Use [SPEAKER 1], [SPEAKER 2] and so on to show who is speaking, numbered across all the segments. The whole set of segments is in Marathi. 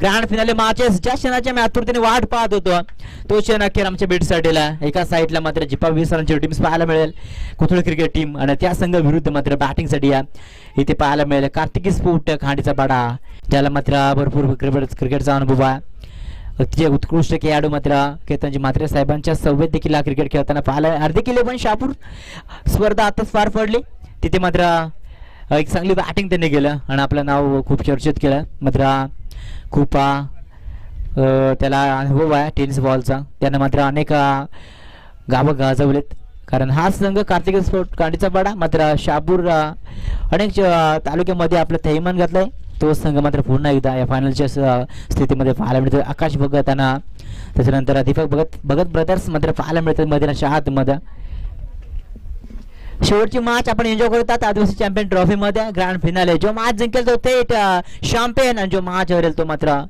[SPEAKER 1] ग्रँड फिनाले मॅचेस ज्या क्षणाच्या मी आतुरतेने वाट पाहत होतो तो क्षण अखेर आमच्या बेटसाठीला एका साईडला मात्र जिपा विसरांची टीम्स पाहायला मिळेल. कुथळ क्रिकेट टीम आणि त्या संघाविरुद्ध मात्र बॅटिंगसाठी या. इथे पाहायला मिळेल कार्तिकी स्फोट खांडीचा पाडा ज्याला मात्र भरपूर क्रिकेट क्रिकेटचा अनुभव आहे. अतिशय उत्कृष्ट खेळाडू मात्र केतनजी म्हात्रे साहेबांच्या सव्वेत देखील हा क्रिकेट खेळताना पाहायला अर्धे केले पण शापूर. स्पर्धा आताच पार पडली. तिथे मात्र एक चांगली बॅटिंग त्यांनी केलं आणि आपलं नाव खूप चर्चेत केलं. मात्र कुपा त्याला अनुभव आहे टेनिस बॉलचा त्यानं मात्र अनेक अ, गावं गाजवलेत. कारण हा संघ कार्तिक स्पोर्ट कांडीचा पाडा. मात्र शापूर अनेक तालुक्यामध्ये आपलं थैमान घातलंय. तो संघ मात्र पुन्हा एकदा या फायनलच्या स्थितीमध्ये पाहायला मिळतो आकाश भगत आणि त्याच्यानंतर दीपक भगत भगत ब्रदर्स मात्र पाहायला मिळतात. मैदानाच्या आतमध्ये. शेवटची मॅच आपण एन्जॉय करतात आदिवासी चॅम्पियन ट्रॉफी मध्ये ग्रँड फिनाले जो मॅच जिंकेल तो थेट शॅम्पियन आणि जो मॅच हरेल तो मात्र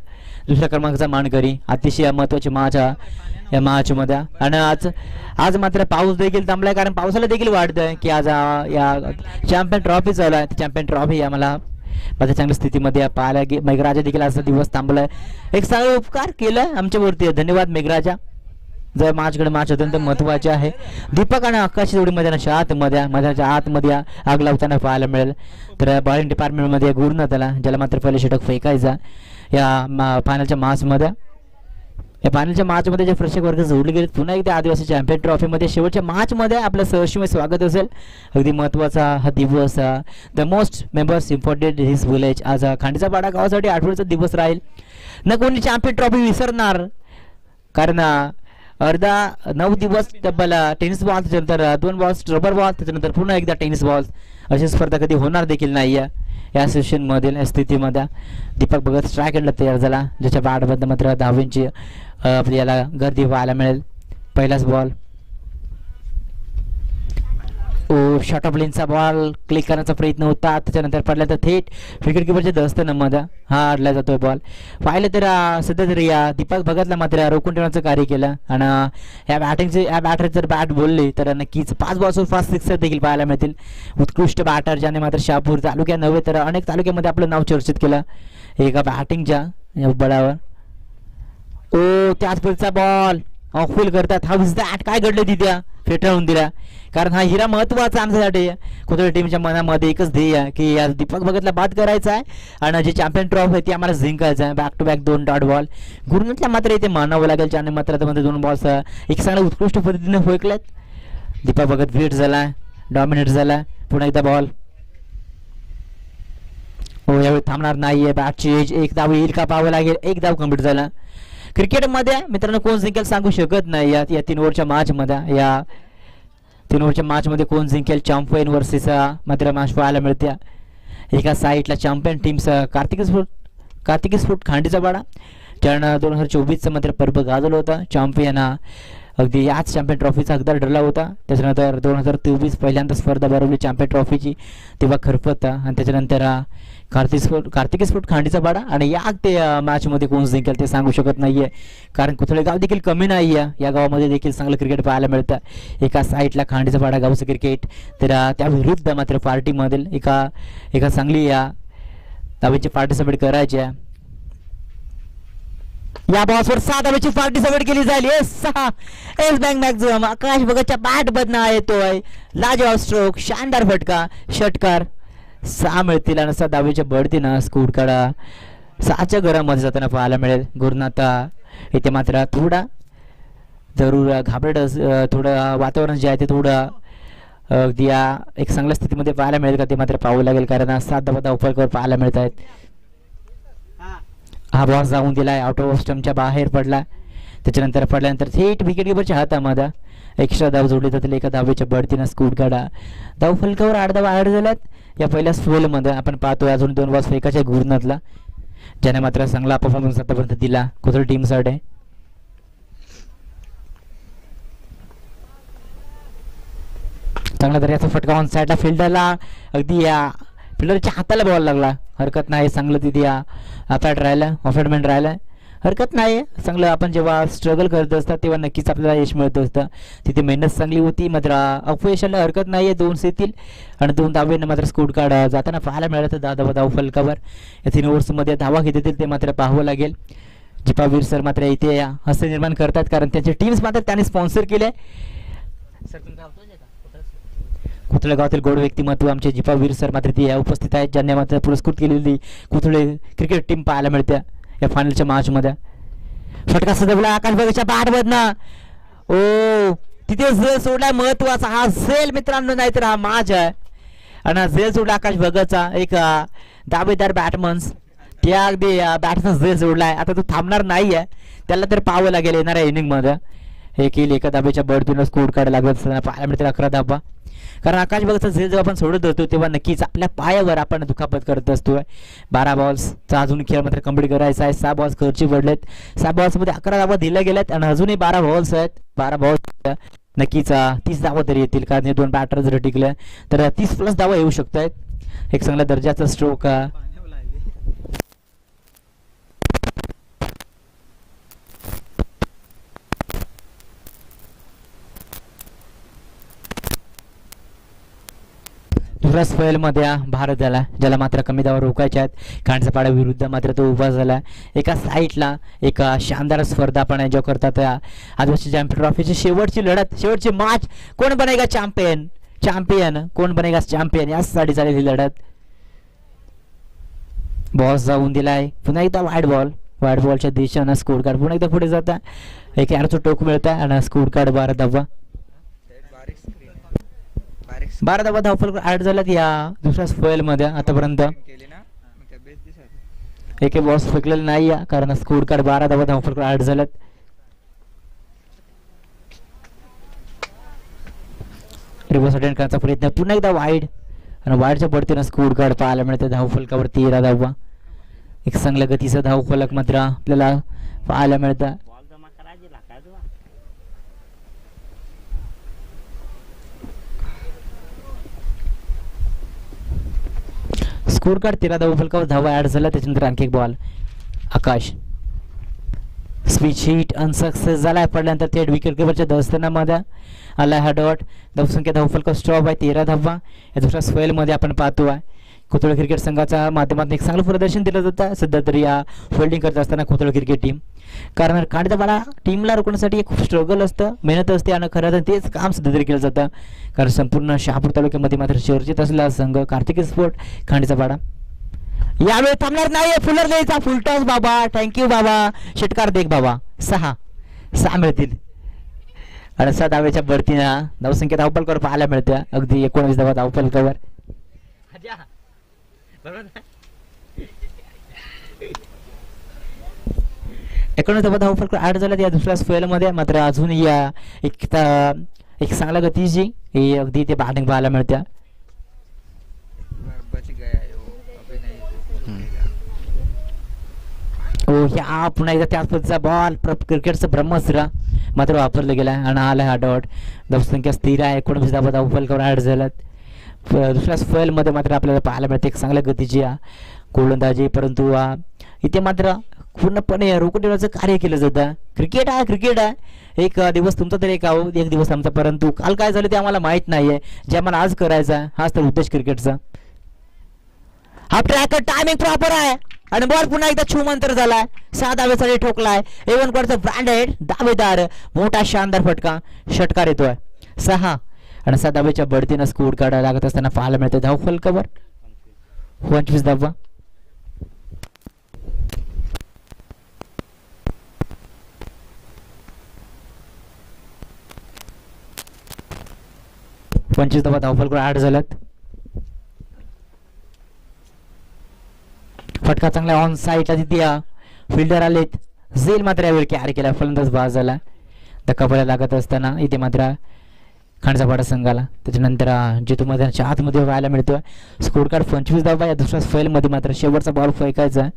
[SPEAKER 1] दुसऱ्या क्रमांकाचा मानकरी. अतिशय महत्वाची मॅच या मॅच मध्ये. आणि आज आज मात्र पाऊस देखील थांबलाय कारण पावसाला देखील वाढतंय की आज या चॅम्पियन ट्रॉफी चालू आहे. चॅम्पियन ट्रॉफी आम्हाला माझ्या चांगल्या स्थितीमध्ये पाहायला मेघराजा देखील असा दिवस थांबलाय. एक चांगला उपकार केलाय आमच्यावरती. धन्यवाद मेघराजा. जर माझ्याकडे मॅच अत्यंत महत्त्वाचे आहे. दीपक आणि आकाश जोडी मैदानाच्या आतमध्ये मैदानाच्या आतमध्ये आग लावताना पाहायला मिळेल. तर बॉलिंग डिपार्टमेंटमध्ये गुरुनाथ आला ज्याला मात्र पहिले षटक फेकायचा. या फायनलच्या मासमध्ये या फायनलच्या मॅचमध्ये जे प्रेक्षक वर्ग जोडले गेले पुन्हा एकदा आदिवासी चॅम्पियन ट्रॉफीमध्ये शेवटच्या मॅचमध्ये आपलं सहशिमय स्वागत असेल. अगदी महत्त्वाचा हा दिवस the most members important his village आज हा खांडीचा पाडा गावासाठी आठवड्याचा दिवस राहील. न कोणी चॅम्पियन ट्रॉफी विसरणार. कारण अर्धा नऊ दिवस तब्बल टेनिस बॉल त्याच्यानंतर दोन बॉल्स रबर बॉल त्याच्यानंतर पुन्हा एकदा टेनिस बॉल अशी स्पर्धा कधी होणार देखील नाही आहे या सेशनमधील या स्थितीमध्ये दीपक भगत स्ट्राईक हँडला तयार झाला ज्याच्या बॅटमध्ये मात्र दहावींची आपल्याला गर्दी पाहायला मिळेल. पहिलाच बॉल शॉर्ट ऑफ लेनचा बॉल क्लिक करण्याचा प्रयत्न होता. त्याच्यानंतर पडला तर थेट विकेट किपरच्या दस्तनमध्ये हा अडला जातोय बॉल पाहिलं तर सध्या तरी या दीपक भगतला मात्र रोखून ठेवण्याचं कार्य केलं. आणि या बॅटिंगचे या बॅटर जर बॅट बोलली तर नक्कीच पाच बॉल्सवर फास्ट सिक्सर देखील पाहायला मिळतील. उत्कृष्ट बॅटर ज्याने मात्र शहापूर तालुक्या नव्हे तर अनेक तालुक्यामध्ये आपलं नाव चर्चित केलं. एका बॅटिंगच्या या बळावर. ओ त्याच पुढचा बॉल फेल करतात. हा दॅट काय घडलं तिथे? फेटाळून दिला. कारण हा हिरा महत्त्वाचा आमच्यासाठी. कुठल्या टीमच्या मनामध्ये एकच ध्येय आहे की या दीपक भगतला बाद करायचा आहे आणि जे चॅम्पियन ट्रॉफी आहे ती आम्हाला जिंकायचं आहे. बॅक टू बॅक दोन डॉट बॉल गुरुनाथला मात्र इथे मानावं लागेल. ज्याने मात्र त्यामध्ये दोन बॉल्स एक चांगल्या उत्कृष्ट पद्धतीने होकलेत. दीपक भगत वेट झाला डॉमिनेट झाला. पुन्हा एकदा बॉल हो यावेळी थांबणार नाहीये. बॅटची एज एक धाव येईल का पाहावं लागेल. एक धाव कंप्लीट झाला. क्रिकेटमध्ये मित्रांनो कोण जिंकेल सांगू शकत नाही. या या तीन ओव्हरच्या मॅचमध्ये या तीन ओव्हरच्या मॅचमध्ये कोण जिंकेल? चॅम्पियन वर्सेस मात्र मॅच पाहायला मिळते. एका साईडला चॅम्पियन टीमचा कार्तिक स्फोट कार्तिकी स्फोट खांडीचा पाडा ज्यानं दोन हजार चोवीसचं मात्र पर्व गाजवलं होतं. चॅम्पियन अगदी याच चॅम्पियन ट्रॉफीचा हकदार ठरला होता. त्याच्यानंतर दोन हजार तेवीस पहिल्यांदा स्पर्धा भरवली चॅम्पियन ट्रॉफीची तेव्हा खरपत आणि त्याच्यानंतर कार्तिक स्फोट कार्तिकी स्फोट खांडीचा पाडा आणि या ते मॅचमध्ये कोण जिंकेल ते सांगू शकत नाही आहे कारण कुथळे गाव देखील कमी नाही आहे या गावामध्ये देखील चांगलं क्रिकेट पाहायला मिळतं. एका साईडला खांडीचा पाडा गावचं क्रिकेट तर अं, त्या विरुद्ध मात्र पार्टीमधील एका एका चांगली या दावेची पार्टिसिपेट करायची आहे. या बॉसवर सहा धावेची पार्टिसिपेट केली जाईल. येस सहा. एस बँक मॅक्झिमम आकाश भगतच्या बॅट बदना येतोय लाजवाब स्ट्रोक शानदार फटका. षटकार. सहा मिळतील आणि सहा दहावीच्या बढतीनं स्कूट काढा. सहाच्या घरामध्ये जाताना पाहायला मिळेल. गुरुनाथा इथे मात्र थोडा जरूर घाबरट थोडं वातावरण जे आहे ते थोडं अगदी या एक चांगल्या स्थितीमध्ये पाहायला मिळेल का ते मात्र पाहावं लागेल कारण सात धावा धावफलकावर पाहायला मिळत आहेत. हा बॉस जाऊन दिलाय. आउट ऑफ स्टमच्या बाहेर पडला. त्याच्यानंतर पडल्यानंतर थेट विकेट किपरच्या हातामध्ये एक्स्ट्रा धाव जोडली जातील. एका धावेच्या बढतीनं स्कूट काढा. धाव फलकावर आठ धावा आठ झाल्यात. या पहिल्या सोलमध्ये आपण पाहतोय अजून दोन वाज फेकाच्या गुरुनाथला. ज्याने मात्र चांगला परफॉर्मन्स आतापर्यंत दिला. कुठं टीमसाठी चांगला तरी याचा फटका ऑन साईडला फिल्डरला अगदी या फिल्डरच्या हाताला बॉल लागला. हरकत नाही चांगलं तिथे या आता राहिलं ऑफेडमेंट राहिलं हरकत नाही चांगलं आपण जेव्हा स्ट्रगल करत असतात तेव्हा नक्कीच आपल्याला यश मिळत असतं. तिथे मेहनत चांगली होती मात्र अपयशाला हरकत नाही आहे दोन सेतील. आणि दोन धावेनं मात्र स्कोर कार्ड जाताना पाहायला मिळालं दहा धावा धाव फलकावर. या तीन ओव्हर्समध्ये धावा घेत येतील ते मात्र पाहावं लागेल. जिपावीर सर मात्र इथे हस्य निर्माण करतात कारण त्यांचे टीम्स मात्र त्यांनी स्पॉन्सर केले. कुथळे गावातील गोड व्यक्तिमत्व आमचे जिपावीर सर मात्र ते उपस्थित आहेत. ज्यांनी मात्र पुरस्कृत केलेली कुथळे क्रिकेट टीम पाहायला मिळते. या फायनलच्या मॅचमध्ये फटका सदवला आकाश बघाच्या बॅटमधनं ओ तिथे झेल सोडलाय महत्त्वाचा. हा झेल मित्रांनो नाहीतर हा माज आहे. आणि हा झेल सोडला आकाश भगतचा एक दाबेदार दावेदार बॅटमन्स त्या अगदी बॅटचा झेल सोडलाय. आता तो थांबणार नाही आहे त्याला तर पाहावं लागेल येणाऱ्या इनिंगमध्ये. हे केल एका धाब्याच्या बळतीनं स्कोर काढायला लागत असताना पाहायला मिळतील अकरा धाबा. कारण आकाश बघत झेल जेव्हा आपण सोडत असतो तेव्हा नक्कीच आपल्या पायावर आपण दुखापत करत असतोय. बारा बॉल्सचा अजून खेळ मात्र कंप्लीट करायचा आहे. सहा बॉल्स खर्ची पडलेत सहा बॉल्समध्ये अकरा धाबा दिल्या गेल्यात आणि अजूनही बारा बॉल्स आहेत. बारा बॉल्स नक्कीच तीस धावा तरी येतील. कारण हे दोन बॅटर जर टिकल्या तर तीस प्लस धावा येऊ शकत आहेत एक चांगल्या दर्जाचा स्ट्रोक दुसऱ्या स्पेलमध्ये भारत झाला ज्याला मात्र कमी धावा रोखायच्या आहेत. खांडजापाडा विरुद्ध मात्र तो उभा झाला. एका साईडला एका शानदार स्पर्धा आपण एन्जॉय करतात या आदिवासी चॅम्पियन ट्रॉफीची शेवटची लढत शेवटची मॅच कोण बनेगा चॅम्पियन चॅम्पियन कोण बनेगा चॅम्पियन यासाठी झालेली लढत. बॉस जाऊन दिलाय. पुन्हा एकदा वाईट बॉल वाईट बॉलच्या दिशेनं स्कोर कार्ड पुन्हा एकदा पुढे जाता. एक यारचं टोक मिळतं आणि स्कोर कार्ड बारा धावा बारा धावा धावफल ऍड झाल्यात या दुसऱ्या स्पेल मध्ये आतापर्यंत. एक बॉस फेकलेला नाही आहे कारण स्कोर कार्ड बारा धावा धावफल ऍड झाल्यात. रिव्हर्स अटेंड करण्याचा प्रयत्न पुन्हा एकदा वाईड आणि वाईडच्या पडतीनं स्कोर कार्ड पाहायला मिळते धावफलकावर तेरा धावा एक चांगल्या गतीचा धावफलक मात्र आपल्याला पाहायला मिळतं. स्कोर कार्ड तेरा धाव फलकावर धावा ऍड झाला त्याच्यानंतर आणखी एक ball Akash. Speech hit unsuccess झाला पडल्यानंतर थेट विकेट किपरच्या दस्तनामध्ये आला हा डॉट धावसंख्या धावफलका स्टॉप आहे तेरा धावा. या दुसऱ्या स्वेलमध्ये आपण पाहतो आहे कोथळ क्रिकेट संघाच्या माध्यमातून एक चांगलं प्रदर्शन दिलं जातं. सध्या तरी या फिल्डिंग करत असताना कोथळ क्रिकेट टीम कारण कांडदाबाला टीमला रोखण्यासाठी एक खूप स्ट्रगल असतं. मेहनत असते आणि खरं तर तेच काम सध्या तरी केलं जातं. कारण संपूर्ण शहापूर तालुक्यामध्ये मात्र चर्चेत असलेला संघ कार्तिक स्पोर्ट खांडीचा पाडा यावेळी थांबणार नाही फुलर द्यायचा फुलटॉस बाबा. थँक्यू बाबा. षटकार देख बाबा. सहा. सहा मिळतील. आणि सहा धावेच्या बढतीनं धावसंख्या धावपलकावर पाहायला मिळते. अगदी एकोणवीस धावा धावपलकावर एकोणीस धावा धावपलकर आठ झाल्यात. या दुसऱ्या स्पेलमध्ये मात्र अजून या एक त- एक चांगल्या गतीची ही अगदी ते बॅटिंग पाहायला
[SPEAKER 2] मिळत्या.
[SPEAKER 1] ओ ह्या पुन्हा एकदा त्याच पद्धतीचा बॉल क्रिकेटचं ब्रह्मस्त्र मात्र वापरलं गेला आणि आला हा डॉट. धावसंख्या स्थिर आहे. एकोणीस धावा धावफलकावर ॲड झाल्यात. दुसऱ्या स्पेलमध्ये मात्र आपल्याला पाहायला मिळते एक चांगल्या गतीची या गोलंदाजी. परंतु आ, इथे मात्र पूर्णपणे रोखून ठेवण्याचं कार्य केलं जातं. क्रिकेट आहे क्रिकेट आहे एक दिवस तुमचा तरी एक आहो एक दिवस आमचा. परंतु काल काय झालं ते आम्हाला माहीत नाही आहे जे आम्हाला आज करायचं हाच तर उद्देश क्रिकेटचा. हा ट्रॅकर टायमिंग प्रॉपर आहे. आणि बॉल पुन्हा एकदा छुमंतर झालाय. सहा धावेसाठी ठोकलाय. एवन कडचा ब्रँडेड दावेदार. मोठा शानदार फटका. षटकार येतोय. सहा. आणि सहा धावेच्या बढतीनं स्कोर काढायला लागत असताना पाहायला मिळतं धाव फलकावर पंचवीस धावा. पंचवीस धावा धावफलकावर आठ झाल्यात. फटका चांगला ऑन साईडला तिथे फिल्डर आलेत. झेल मात्र यावेळी कॅरी केला. फलंदाज बाद झाला. धक्का पडायला लागत असताना इथे मात्र खांडसापाडा संघाला. त्याच्यानंतर जितू मैदानाच्या आतमध्ये व्हायला मिळतोय. स्कोर कार्ड पंचवीस धावा या दुसऱ्या फैलमध्ये मात्र शेवटचा बॉल फेकायचा.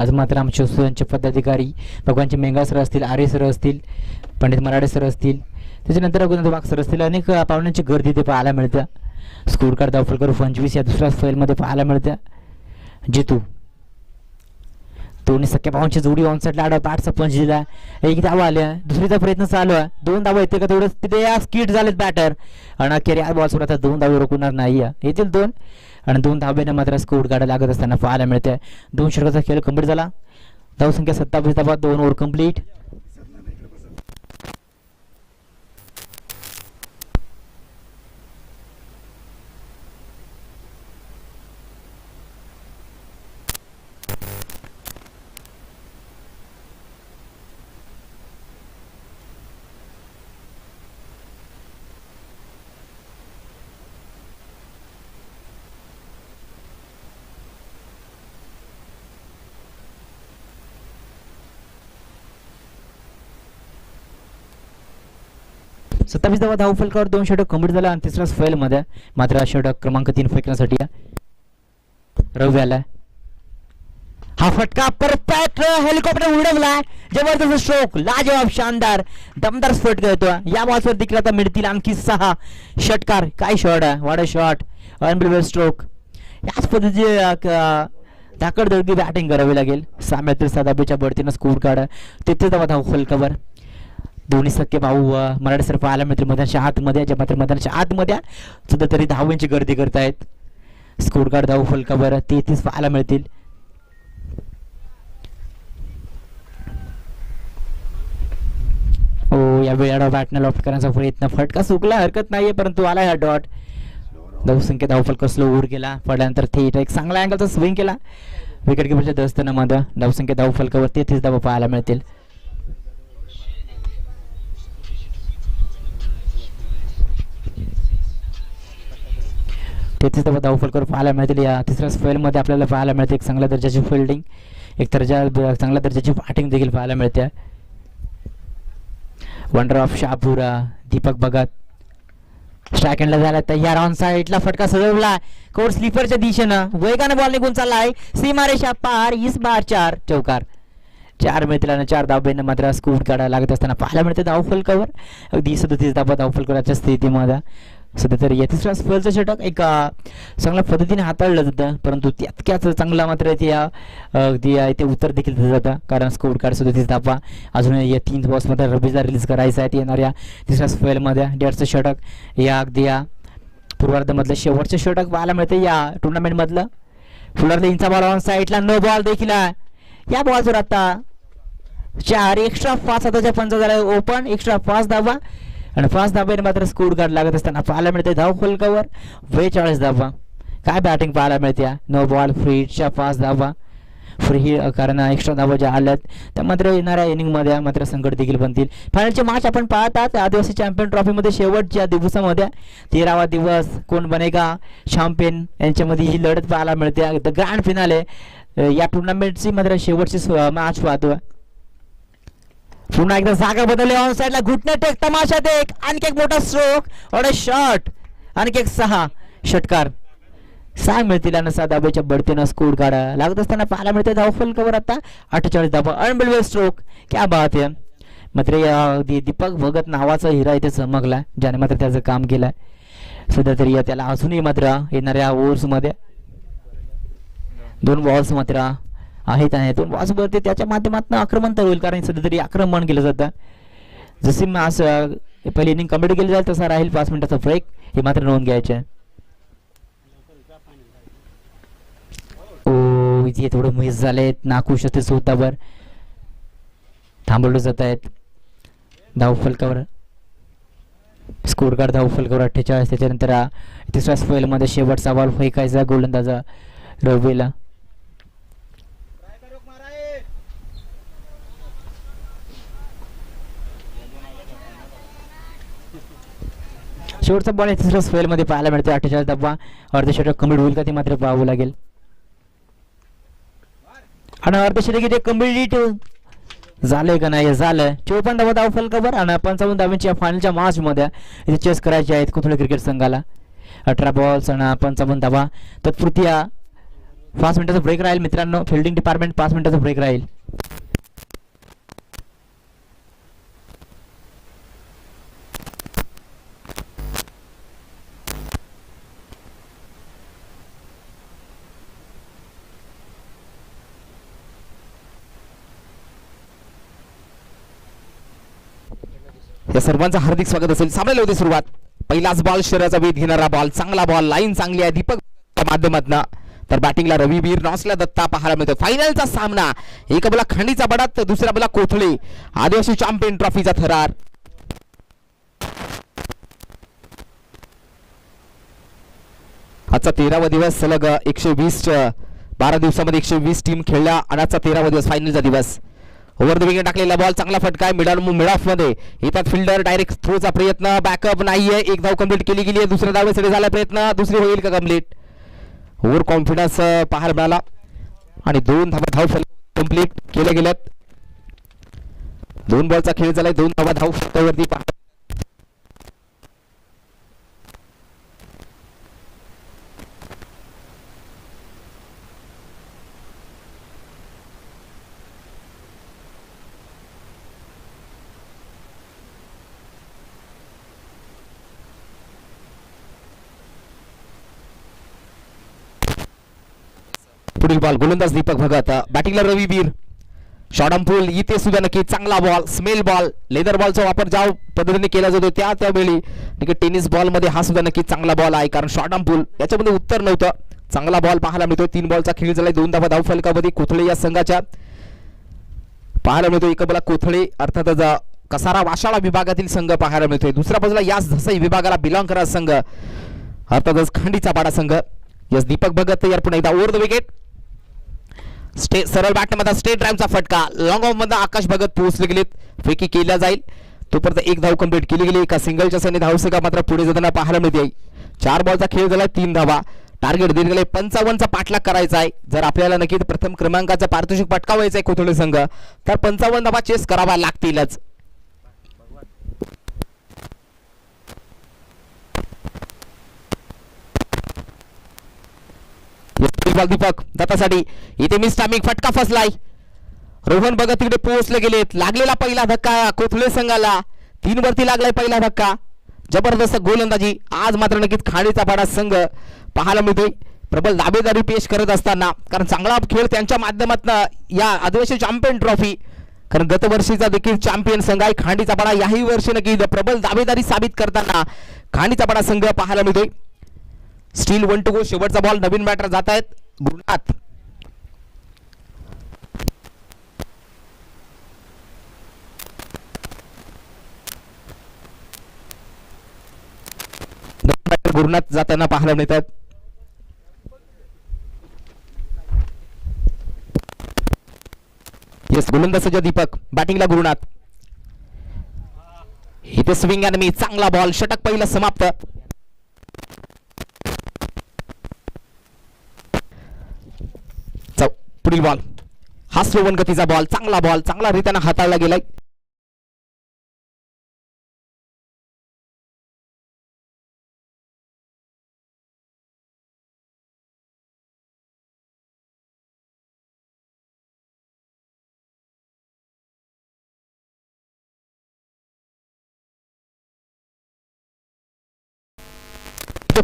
[SPEAKER 1] आज मात्र आमचे सुधांचे पदाधिकारी भगवानचे मेंगा सर असतील आर्य सर असतील पंडित मराठे सर असतील त्याच्यानंतर रघुनाथ वाघ सर असतील अनेक पाहुण्यांची गर्दी इथे पाहायला मिळतं. स्कोर कार्ड दाफलकर पंचवीस या दुसऱ्या फाईलमध्ये पाहायला मिळत्या जितू दोन्ही सख्या भावांची जोडी ऑनसाईड लाडत आठ पंच दिला. एक धावा आल्या दुसरीचा प्रयत्न चालू आहे. दोन धावा येते का तेवढं तिथे या स्किट झालेत बॅटर आणि अखेर या बॉल आता दोन धावे रोखणार नाही. येतील दोन. आणि दोन धाब्याने मात्र स्कोर गाड्या लागत असताना पाहायला मिळते दोन षटकाचा खेळ कंप्लीट झाला. धावसंख्या सत्तावीस धावा दोन ओव्हर कंप्लीट सत्तावीस धावा धाव फलकावर दोन षटक कंप्लीट झाला आणि तिसरा स्पेल मध्ये. मात्र षटक क्रमांक तीन फेकण्यासाठी रवी आलाय. हा फटका परफेक्ट हेलिकॉप्टर उडवलाय. जबरदस्त स्ट्रोक लाजवाब शानदार दमदार स्फोट करतो या बॉल्सवर देखील आता मिळतील आणखी सहा. षटकार काय शॉट आहे? वाडा शॉट अनबिलेबल स्ट्रोक याच पद्धतीचे धाकड क- बॅटिंग करावी लागेल. साम्यातील सदाबीच्या बढतीनं स्कोर काढ. तिथे धावा धाव फलकावर. दोन्ही सख्खे भाऊ मराठी सर पाहायला मिळतील मैदानाच्या आतमध्ये ज्या मात्र मैदानाच्या आतमध्ये सुद्धा तरी धावांची गर्दी करतायत. स्कोर कार्ड धाव फलकावर तेहतीस पाहायला मिळतील. हो या वेळा बॅटनं लॉफ्ट करण्याचा प्रयत्न. फटका चुकला हरकत नाहीये परंतु आला हा डॉट. धावसंख्या धावफलक स्लो वर गेला. पडल्यानंतर थेट एक चांगला अँगलचा स्विंग केला. विकेट किपरच्या दस्तनामध्ये धावसंख्या धावफलकावर तेहतीस धावा पाहायला मिळतील. तेहतीस धावा करून पाहायला मिळतील. या तिसऱ्या फेलमध्ये आपल्याला पाहायला मिळते एक चांगल्या दर्जाची फिल्डिंग एक दर्जा चांगल्या दर्जाची बॅटिंग देखील पाहायला मिळते. Wonder of Shahpura Deepak Bhagat. Strike एंडला झाला तयार. ऑन साईडला फटका सजवला. कोर स्लीपरच्या दिशेनं. वेगानं बॉल निघून चाललाय. सीमारेषा पार. इस बार चार. चौकार. चार मिळतील आणि चार धाब्यानं मात्र स्कूट काढायला लागत असताना पाहायला मिळते धाव फलकावर अगदी सदतीस धाबा धाव फलकाच्या स्थितीमध्ये. सध्या तरी या तिसरा स्पेलचं षटक एक चांगल्या पद्धतीने हाताळलं जातं परंतु तितक्याच चांगला मात्र ते उत्तर देखील दिलं जातं. कारण स्कोर कार्ड तिथे धाबा अजून या तीन बॉक्समध्ये रबीचा रिलीज करायचा आहे. येणाऱ्या तिसऱ्या स्पेलमध्ये डेडचं षटक. या अगदी या पूर्वार्धामधलं शेवटचं षटक पाहायला मिळते या टुर्नामेंटमधलं फुलारला इंचा बॉल ऑन साईडला नो बॉल देखील आहे. या बॉलवर आता चार एक्स्ट्रा पाच हाताच्या पंचा झाला ओपन एक्स्ट्रा पाच धावा आणि पाच धाब्याने मात्र स्कोर कार्ड लागत असताना पाहायला मिळते धाव फलकावर बेचाळीस धावा. काय बॅटिंग पाहायला मिळते नो बॉल फ्रीच्या पाच धावा. फ्री कारण एक्स्ट्रा धावा ज्या आल्यात त्या मात्र येणाऱ्या इनिंगमध्ये मात्र संकट देखील बनतील. फायनलचे मॅच आपण पाहतात. आदिवासी चॅम्पियन ट्रॉफीमध्ये शेवटच्या दिवसामध्ये तेरावा दिवस कोण बनेगा? चॅम्पियन यांच्यामध्ये ही लढत पाहायला मिळते. द ग्रँड फिनाले या टुर्नामेंटची मात्र शेवटची मॅच पाहतो पुन्हा एकदा जागा बदलली. ऑन साईडला घुटणे टेक तमाशा एक आणखी एक मोठा स्ट्रोक ऑड शॉट आणखी एक सहा. षटकार सहा मिळतील आणि सहा धाब्याच्या बढतीनं स्कोर काढा. लागत असताना पाहायला मिळते धाव कवर आता. अठ्ठेचाळीस धाबा. अनबिलवेल स्ट्रोक क्या बात आहे मात्र या दीपक भगत नावाचा हिरा इथे चमकला. ज्याने मात्र त्याचं काम केलंय. सध्या तरी या त्याला अजूनही मात्र येणाऱ्या ओव्हर्समध्ये दोन बॉल्स मात्र आहेत आणि यातून बॉल्स वरती त्याच्या माध्यमातून आक्रमण तर होईल कारण सध्या तरी आक्रमण केलं जातं. जशी असं पहिली इनिंग कंप्लीट केली जाईल तसा राहील पाच मिनिटाचा ब्रेक हे मात्र नोंद घ्यायचे. आहे. ओ इथे थोडं मिस झालेत. नाखुश होते स्वतःवर. थांबवलं जात आहेत. धाव फलकावर. स्कोर कार्ड धाव फलकावर अठ्ठेचाळीस. त्याच्यानंतर आ, तिसऱ्या स्पेलमध्ये शेवटचा बॉल फेकायचा. गोलंदाजा रवीला. शेवटचा बॉल तिसऱ्या स्पेलमध्ये पाहायला मिळतो अठ्ठेचाळीस डब्बा अर्ध षटक कंप्लीट होईल का ते मात्र पाहावं लागेल. आणि अर्ध इथे कंप्लीट झालंय का नाही? झालं चोपन्न धावा धाव फलकावर आणि पंचावन्न धाव्यांच्या फायनलच्या मॅच मध्ये इथे चेस करायचे आहेत कोथळे क्रिकेट संघाला. अठरा बॉल्स आणि पंचावन्न धावा. तत्पुरती पाच मिनिटाचा ब्रेक राहील. मित्रांनो फिल्डिंग डिपार्टमेंट पाच मिनिटाचा ब्रेक राहील.
[SPEAKER 3] या सर्वांचं हार्दिक स्वागत असेल. सामन्याला होती सुरुवात. पहिलाच बॉल शरीराचा वेध घेणारा बॉल चांगला बॉल लाईन चांगली आहे. दीपक माध्यमातून. तर बॅटिंगला रविवीर नॉसला दत्ता पाहायला मिळतो. फायनलचा सामना. एका बोला खंडीचा बडात तर दुसऱ्या बोला कोथळे. आदिवासी चॅम्पियन ट्रॉफीचा थरार. आजचा तेरावा दिवस सलग एकशे वीस बारा दिवसामध्ये एकशे वीस टीम खेळल्या. आणि आजचा तेरावा दिवस फायनलचा दिवस. ओव्हर द विकेट टाकलेला बॉल चांगला फटका आहे मिडल मिड ऑफमध्ये येतात फिल्डर डायरेक्ट थ्रोचा प्रयत्न बॅकअप नाहीये. एक धाव कंप्लीट केली गेली आहे दुसऱ्या धावेसाठी झाला प्रयत्न दुसरी होईल का कंप्लीट ओव्हर कॉन्फिडन्स पाहायला मिळाला. आणि दोन धावा धाव कंप्लीट केल्या गेल्यात. दोन बॉलचा खेळ झालाय दोन धावा धाव फटकावरती पाहा पुढील बॉल गोलंदाज दीपक भगत बॅटिंगला रवीवीर शॉडमपूल पूल इथे सुद्धा नक्की चांगला बॉल स्मेल बॉल लेदर बॉलचा वापर ज्या पद्धतीने केला जातो त्या त्यावेळी नक्की टेनिस बॉलमध्ये हा सुद्धा नक्की चांगला बॉल आहे. कारण शॉडमपूल पूल याच्यामध्ये उत्तर नव्हतं. चांगला बॉल पाहायला मिळतो तीन बॉलचा खेळ झालाय. दोन धावा धाव फलकामध्ये कोथळे या संघाच्या. पाहायला मिळतो एक बोला कोथळे. अर्थातच कसारा वाशाळा विभागातील संघ पाहायला मिळतोय. दुसऱ्या बाजूला याच धसई विभागाला बिलॉंग करणारा संघ. अर्थातच खंडीचा पाडा संघ. यस दीपक भगत यार पुन्हा एकदा ओव्हर द विकेट स्टे सरळ बॅटमध्ये स्टेट ड्राईव्हचा फटका. लॉंग ऑफमध्ये आकाश भगत पोहोचले गेलेत. फेकी केल्या जाईल. तोपर्यंत एक धाव कंप्लीट केली गेली. एका सिंगलच्या सैन्य धावसंख्या मात्र पुढे जाताना पाहायला मिळते. चार बॉलचा खेळ झाला तीन धावा. टार्गेट दिले गेले पंचावन्नचा पाठलाग करायचा आहे. जर आपल्याला नक्की प्रथम क्रमांकाचा पारितोषिक पटकावायचा आहे कोथोडे संघ तर पंचावन्न धावा चेस करावा लागतीलच. बॉल दीपक दत्तासाठी. इथे मिस टायमिंग फटका फसलाय. रोहन बघत तिकडे पोहोचले गेलेत. लागलेला पहिला धक्का कोथळे संघाला? तीन वरती लागलाय पहिला धक्का. जबरदस्त गोलंदाजी आज मात्र नक्कीच खाडीचा पाडा संघ पाहायला मिळतोय. प्रबल दावेदारी पेश करत असताना. कारण चांगला खेळ त्यांच्या माध्यमातून या आदिवासी चॅम्पियन ट्रॉफी कारण गतवर्षीचा देखील चॅम्पियन संघ आहे. खांडीचा पाडा याही वर्षी नक्की प्रबल दावेदारी साबित करताना खांडीचा पाडा संघ पाहायला मिळतोय. स्टील वन टू गो शेवटचा बॉल नवीन बॅटर जात आहेत. गुरुनाथ नवीन गुरुनाथ जाताना पाहायला मिळतात. येस गोलंदाज दीपक बॅटिंगला गुरुनाथ इथे स्विंग आणि मी चांगला बॉल षटक पहिला समाप्त. पुढील बॉल हा स्लोवन गतीचा बॉल चांगला बॉल चांगला रीतीने हाताळला गेलाय.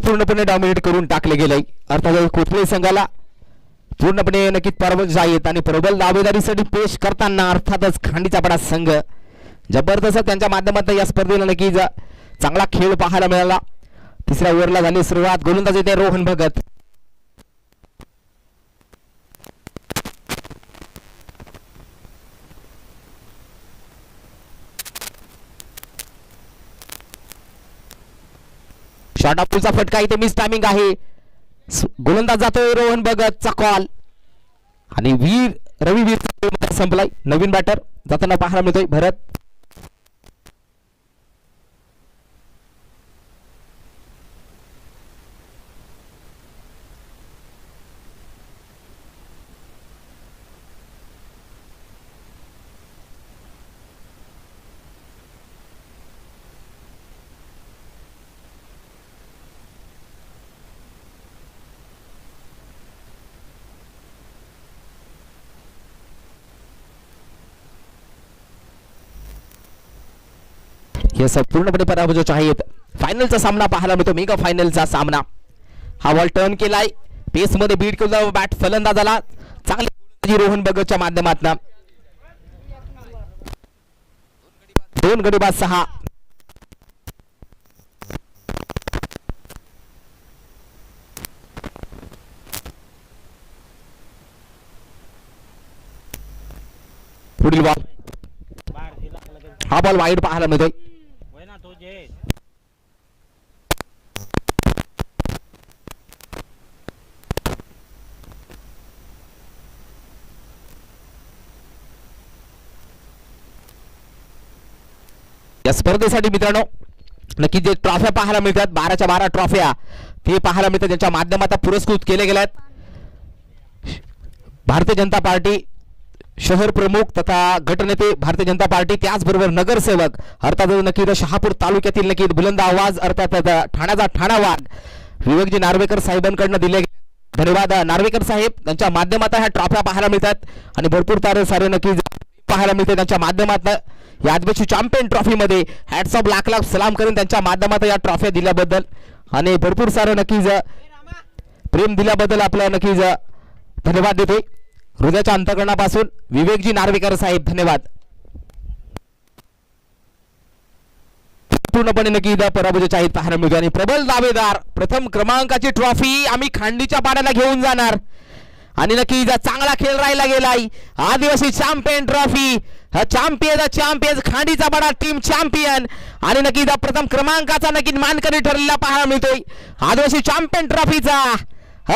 [SPEAKER 3] पूर्णपणे डॉमिनेट करून टाकले गेले अर्थात कुठल्याही संघाला पूर्णपणे नक्कीच परवश आहेत आणि प्रबल दावेदारीसाठी पेश करताना अर्थातच खांडीचा पडा संघ जबरदस्त त्यांच्या माध्यमातून या स्पर्धेला नक्कीच चांगला खेळ पाहायला मिळाला. तिसऱ्या ओव्हरला झाली सुरुवात गोलंदाज येते रोहन भगत. शॉर्ट ऑफचा फटका इथे मिस टायमिंग आहे. गोलंदाज जातोय रोहन भगतचा कॉल आणि वीर रवी वीर संपलाय. नवीन बॅटर जाताना पाहायला मिळतोय. भरत. येस पूर्णपणे पराभूत आहेत. फायनलचा सामना पाहायला मिळतो. मेगा फायनलचा सामना. हा बॉल टर्न केलाय. पेस मध्ये बीट केला. बॅट फलंदाजाला चांगली रोहन बगतच्या माध्यमातून. दोन गडी बाद सहा. पुढील बॉल हा बॉल वाईट पाहायला मिळतोय. या स्पर्धेसाठी मित्रांनो नक्की जे ट्रॉफ्या पाहायला मिळतात बाराच्या बारा ट्रॉफ्या ते पाहायला मिळतात ज्यांच्या माध्यमात पुरस्कृत केले गेल्यात भारतीय जनता पार्टी शहर प्रमुख तथा गटनेते भारतीय जनता पार्टी त्याचबरोबर नगरसेवक अर्थात नक्की शहापूर तालुक्यातील नक्की बुलंद आवाज अर्थात ठाण्याचा ठाणा वाघ विवेकजी नार्वेकर साहेबांकडनं दिले धन्यवाद नार्वेकर साहेब त्यांच्या माध्यमात ह्या ट्रॉफ्या पाहायला मिळतात. आणि भरपूर तारे सारे नक्की पाहायला मिळते त्यांच्या माध्यमातून. या चॅम्पियन ट्रॉफी मध्ये हॅट्स ऑफ लाख लाख सलाम करून त्यांच्या माध्यमातून या ट्रॉफ्या दिल्याबद्दल. आणि भरपूर सारं नक्कीच प्रेम दिल्याबद्दल आपला नक्कीच धन्यवाद देतोय. हृदयाच्या अंतकरणापासून विवेकजी नार्वेकर साहेब धन्यवाद. पूर्णपणे नक्की इथं पराभूत आहेत पाहायला मिळतो आणि प्रबल दावेदार प्रथम क्रमांकाची ट्रॉफी आम्ही खांडीच्या पाण्याला घेऊन जाणार. आणि नक्की चांगला खेळ राहिला गेलाय. आदिवासी चॅम्पियन ट्रॉफी चॅम्पियन चॅम्पियन खांडीचा बडा टीम चॅम्पियन आणि नक्की प्रथम क्रमांकाचा नक्की मानकरी ठरलेला पाहायला मिळतोय. आदिवासी चॅम्पियन ट्रॉफीचा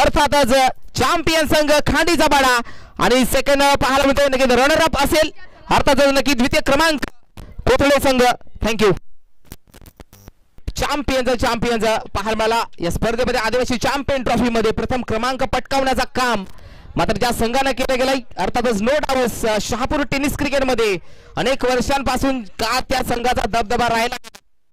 [SPEAKER 3] अर्थातच चॅम्पियन संघ खांडीचा बडा. आणि सेकंड पाहायला मिळतोय नक्की रनर अप असेल. अर्थातच नक्की द्वितीय क्रमांक. कोथळे संघ. थँक्यू चॅम्पियनचा चॅम्पियनचा पाहायला मला या स्पर्धेमध्ये आदिवासी चॅम्पियन ट्रॉफी मध्ये प्रथम क्रमांक पटकावण्याचा काम. मात्र ज्या संघाने केलं गेलंय अर्थातच नो डाऊट शहापूर टेनिस क्रिकेटमध्ये अनेक वर्षांपासून का त्या संघाचा दबदबा राहिला?